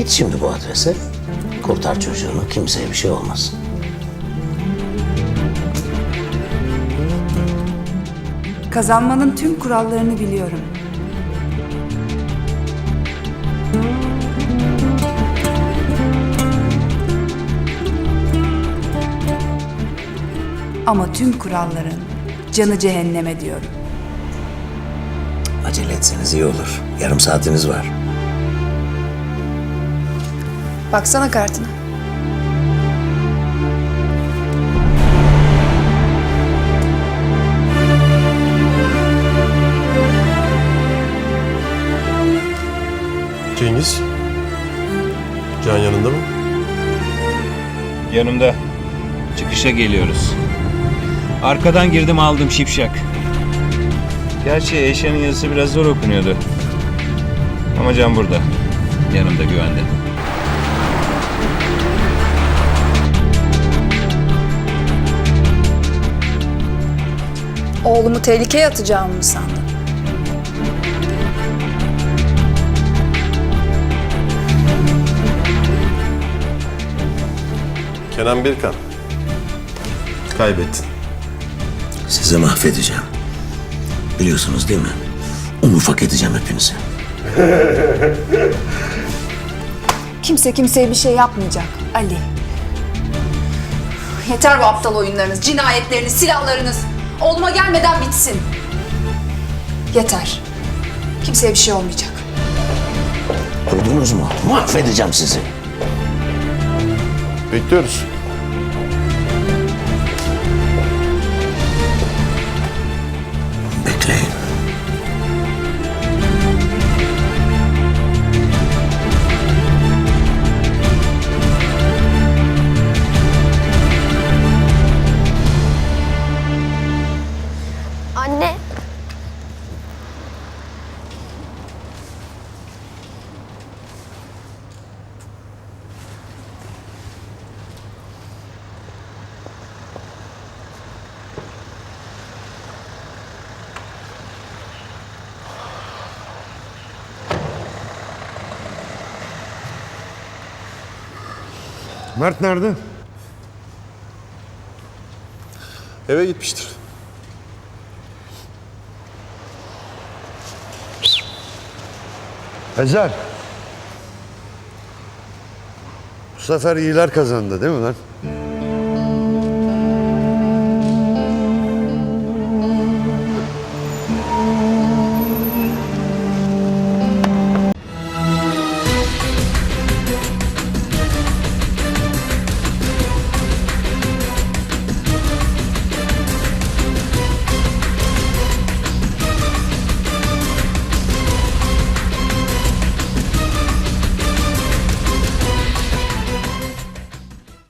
Git şimdi bu adrese. Kurtar çocuğunu. Kimseye bir şey olmaz. Kazanmanın tüm kurallarını biliyorum. Ama tüm kuralların canı cehenneme diyorum. Acele etseniz iyi olur. Yarım saatiniz var. Baksana kartına. Cengiz. Can yanında mı? Yanımda. Çıkışa geliyoruz. Arkadan girdim aldım şipşak. Gerçi Eşe'nin yazısı biraz zor okunuyordu. Ama Can burada. Yanımda güvende. Oğlumu tehlikeye atacağımı mı sandın? Kenan Birkan. Kaybettin. Sizi mahvedeceğim. Biliyorsunuz değil mi? Un ufak edeceğim hepinizi. Kimse kimseye bir şey yapmayacak Ali. Yeter bu aptal oyunlarınız, cinayetleriniz, silahlarınız. Oğluma gelmeden bitsin. Yeter. Kimseye bir şey olmayacak. Duydunuz mu? Mahvedeceğim sizi. Bekliyoruz. Mert nerede? Eve gitmiştir. Ezel. Bu sefer iyiler kazandı değil mi lan?